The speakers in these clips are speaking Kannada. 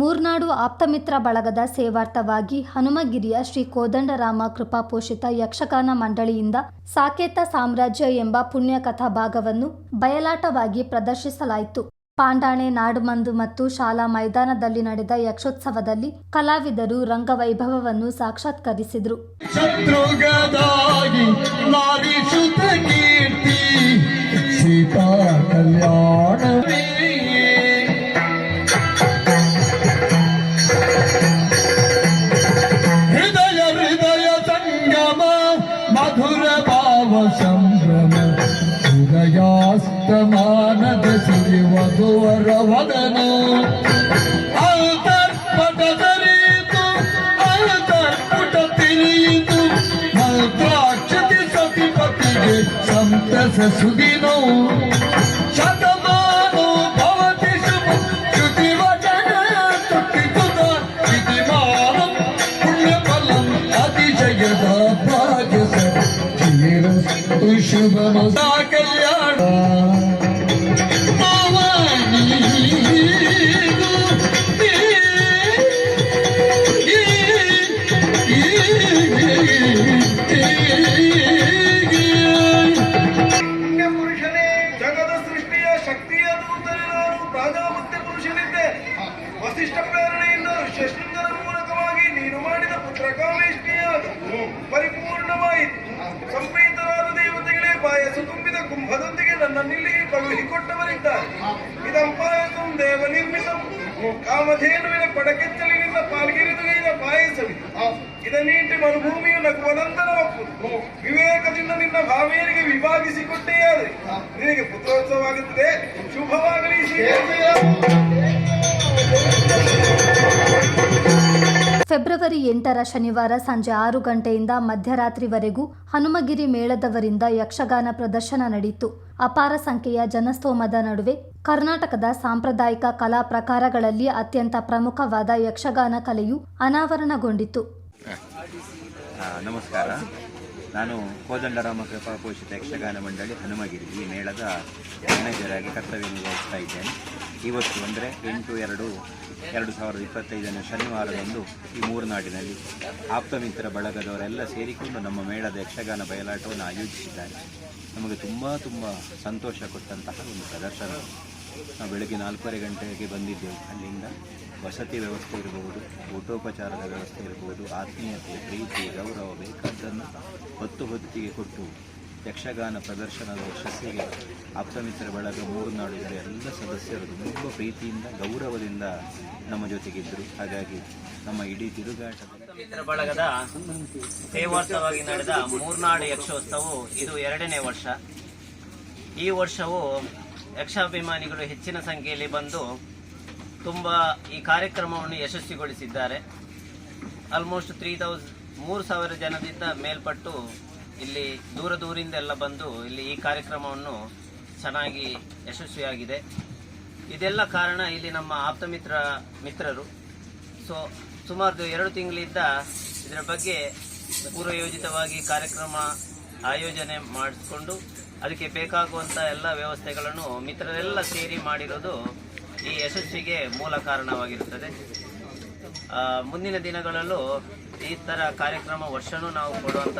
ಮೂರ್ನಾಡು ಆಪ್ತಮಿತ್ರ ಬಳಗದ ಸೇವಾರ್ಥವಾಗಿ ಹನುಮಗಿರಿಯ ಶ್ರೀ ಕೋದಂಡರಾಮ ಕೃಪಾಪೋಷಿತ ಯಕ್ಷಗಾನ ಮಂಡಳಿಯಿಂದ ಸಾಕೇತ ಸಾಮ್ರಾಜ್ಯ ಎಂಬ ಪುಣ್ಯಕಥಾ ಭಾಗವನ್ನು ಬಯಲಾಟವಾಗಿ ಪ್ರದರ್ಶಿಸಲಾಯಿತು. ಪಾಂಡಾಣೆ, ನಾಡುಮಂದು ಮತ್ತು ಶಾಲಾ ಮೈದಾನದಲ್ಲಿ ನಡೆದ ಯಕ್ಷೋತ್ಸವದಲ್ಲಿ ಕಲಾವಿದರು ರಂಗವೈಭವವನ್ನು ಸಾಕ್ಷಾತ್ಕರಿಸಿದರು. ಸಂಭ್ರಮ ಉದಯಾಸ್ತಮಾನದ ಸಿರಿವಧುವರ ವದನ ಅಂತರ್ಪಟದರಿತು ಅಂತರ್ಪುಟ ತಿರಿಯಿತು ಮಂತ್ರಾಕ್ಷತಿ ಸತಿಪತಿಗೆ ಸಂತಸ ಸುದಿನೋ ಪ್ರಾಜಾಪತ್ಯ ಪುರುಷನಿದ್ದೆ ವಸಿಷ್ಠ ಕಳುಹಿಕೊಟ್ಟವರಿದ್ದಾರೆ ಇದಂಪಾಯಸಂ ದೇವ ನಿರ್ಮಿತಂ ಕಾಮಧೇನುವಿನ ಪಡಕೆಚ್ಚಲಿನಿಂದ ಪಾಲ್ಗಿರಿದುಗೈದ ಪಾಯಸವಿದೆ ಇದನ್ನೀಟಿ ಮರುಭೂಮಿಯು ನಗುವನಂತರ ಒಪ್ಪುದು ವಿವೇಕದಿಂದ ನಿನ್ನ ಭಾವೇರಿಗೆ ವಿಭಾಗಿಸಿಕೊಟ್ಟೆಯಾದ್ರೆ ನಿನಗೆ ಪುತ್ರೋತ್ಸವವಾಗುತ್ತದೆ. ಶುಭವಾಗಲಿ ಶ್ರೀ ಫೆಬ್ರವರಿ ಎಂಟರ ಶನಿವಾರ ಸಂಜೆ ಆರು ಗಂಟೆಯಿಂದ ಮಧ್ಯರಾತ್ರಿವರೆಗೂ ಹನುಮಗಿರಿ ಮೇಳದವರಿಂದ ಯಕ್ಷಗಾನ ಪ್ರದರ್ಶನ ನಡೆಯಿತು ಅಪಾರ ಸಂಖ್ಯೆಯ ಜನಸ್ತೋಮದ ನಡುವೆ ಕರ್ನಾಟಕದ ಸಾಂಪ್ರದಾಯಿಕ ಕಲಾ ಪ್ರಕಾರಗಳಲ್ಲಿ ಅತ್ಯಂತ ಪ್ರಮುಖವಾದ ಯಕ್ಷಗಾನ ಕಲೆಯು ಅನಾವರಣಗೊಂಡಿತು. ನಮಸ್ಕಾರ. ನಾನು ಕೋದಂಡರಾಮ ಕೃಪಾ ಪೋಷಿತ ಯಕ್ಷಗಾನ ಮಂಡಳಿ ಹನುಮಗಿರಿ, ಈ ಮೇಳದ ಮ್ಯಾನೇಜರ್ ಆಗಿ ಕರ್ತವ್ಯ ನಿರ್ವಹಿಸ್ತಾ ಇದ್ದೇನೆ. ಇವತ್ತು ಅಂದರೆ ಎಂಟು ಎರಡು ಎರಡು ಸಾವಿರದ ಇಪ್ಪತ್ತೈದನೇ ಶನಿವಾರದಂದು ಈ ಮೂರ್ನಾಡಿನಲ್ಲಿ ಆಪ್ತಮಿತ್ರ ಬಳಗದವರೆಲ್ಲ ಸೇರಿಕೊಂಡು ನಮ್ಮ ಮೇಳದ ಯಕ್ಷಗಾನ ಬಯಲಾಟವನ್ನು ಆಯೋಜಿಸಿದ್ದಾರೆ. ನಮಗೆ ತುಂಬ ತುಂಬ ಸಂತೋಷ ಕೊಟ್ಟಂತಹ ಒಂದು ಪ್ರದರ್ಶನ. ನಾವು ಬೆಳಗ್ಗೆ ನಾಲ್ಕೂವರೆ ಗಂಟೆಗೆ ಬಂದಿದ್ದೆವು ಅಲ್ಲಿಂದ. ವಸತಿ ವ್ಯವಸ್ಥೆ ಇರಬಹುದು ಊಟೋಪಚಾರದ ವ್ಯವಸ್ಥೆ ಇರಬಹುದು ಆತ್ಮೀಯತೆ, ಪ್ರೀತಿ, ಗೌರವ ಬೇಕಾದ್ದನ್ನು ಹೊತ್ತು ಹೊತ್ತಿಗೆ ಕೊಟ್ಟು ಯಕ್ಷಗಾನ ಪ್ರದರ್ಶನದ ಯಶಸ್ಸಿಗೆ ಆಪ್ತಮಿತ್ರ ಬಳಗ ಮೂರು ನಾಡಿದರೆ ಎಲ್ಲ ಸದಸ್ಯರು ತುಂಬ ಪ್ರೀತಿಯಿಂದ, ಗೌರವದಿಂದ ನಮ್ಮ ಜೊತೆಗಿದ್ದರು. ಹಾಗಾಗಿ ನಮ್ಮ ಇಡೀ ತಿರುಗಾಟ ಮಿತ್ರ ಬಳಗದ ಸೇವಾರ್ಥವಾಗಿ ನಡೆದ ಮೂರ್ನಾಡು ಯಕ್ಷೋತ್ಸವವು ಇದು ಎರಡನೇ ವರ್ಷ. ಈ ವರ್ಷವು ಯಕ್ಷಾಭಿಮಾನಿಗಳು ಹೆಚ್ಚಿನ ಸಂಖ್ಯೆಯಲ್ಲಿ ಬಂದು ತುಂಬ ಈ ಕಾರ್ಯಕ್ರಮವನ್ನು ಯಶಸ್ವಿಗೊಳಿಸಿದ್ದಾರೆ. ಆಲ್ಮೋಸ್ಟ್ ತ್ರೀ ತೌಸ್ ಮೂರು ಸಾವಿರ ಜನದಿಂದ ಮೇಲ್ಪಟ್ಟು ಇಲ್ಲಿ ದೂರ ದೂರಿಂದ ಎಲ್ಲ ಬಂದು ಇಲ್ಲಿ ಈ ಕಾರ್ಯಕ್ರಮವನ್ನು ಚೆನ್ನಾಗಿ ಯಶಸ್ವಿಯಾಗಿದೆ. ಇದೆಲ್ಲ ಕಾರಣ ಇಲ್ಲಿ ನಮ್ಮ ಆಪ್ತ ಮಿತ್ರ ಮಿತ್ರರು. ಸೊ ಸುಮಾರು ಎರಡು ತಿಂಗಳಿಂದ ಇದರ ಬಗ್ಗೆ ಪೂರ್ವಯೋಜಿತವಾಗಿ ಕಾರ್ಯಕ್ರಮ ಆಯೋಜನೆ ಮಾಡಿಸ್ಕೊಂಡು, ಅದಕ್ಕೆ ಬೇಕಾಗುವಂಥ ಎಲ್ಲ ವ್ಯವಸ್ಥೆಗಳನ್ನು ಮಿತ್ರರೆಲ್ಲ ಸೇರಿ ಮಾಡಿರೋದು ಈ ಯಶಸ್ವಿಗೆ ಮೂಲ ಕಾರಣವಾಗಿರುತ್ತದೆ. ಮುಂದಿನ ದಿನಗಳಲ್ಲೂ ಈ ಥರ ಕಾರ್ಯಕ್ರಮ ವರ್ಷನೂ ನಾವು ಕೊಡುವಂಥ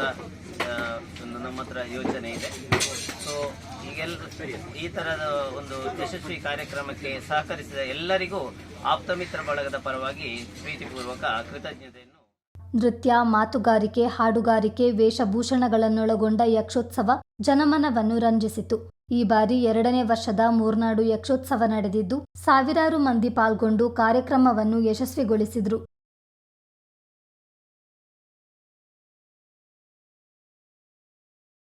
ನಮ್ಮ ಹತ್ರ ಯೋಚನೆ ಇದೆ. ಸೊ ಈಗೆಲ್ಲ ಈ ಥರದ ಒಂದು ಯಶಸ್ವಿ ಕಾರ್ಯಕ್ರಮಕ್ಕೆ ಸಹಕರಿಸಿದ ಎಲ್ಲರಿಗೂ ಆಪ್ತ ಮಿತ್ರ ಬಳಗದ ಪರವಾಗಿ ಪ್ರೀತಿಪೂರ್ವಕ ಕೃತಜ್ಞತೆಯನ್ನು. ನೃತ್ಯ, ಮಾತುಗಾರಿಕೆ, ಹಾಡುಗಾರಿಕೆ, ವೇಷಭೂಷಣಗಳನ್ನೊಳಗೊಂಡ ಯಕ್ಷೋತ್ಸವ ಜನಮನವನ್ನು ರಂಜಿಸಿತು. ಈ ಬಾರಿ ಎರಡನೇ ವರ್ಷದ ಮೂರ್ನಾಡು ಯಕ್ಷೋತ್ಸವ ನಡೆದಿದ್ದು ಸಾವಿರಾರು ಮಂದಿ ಪಾಲ್ಗೊಂಡು ಕಾರ್ಯಕ್ರಮವನ್ನು ಯಶಸ್ವಿಗೊಳಿಸಿದ್ರು.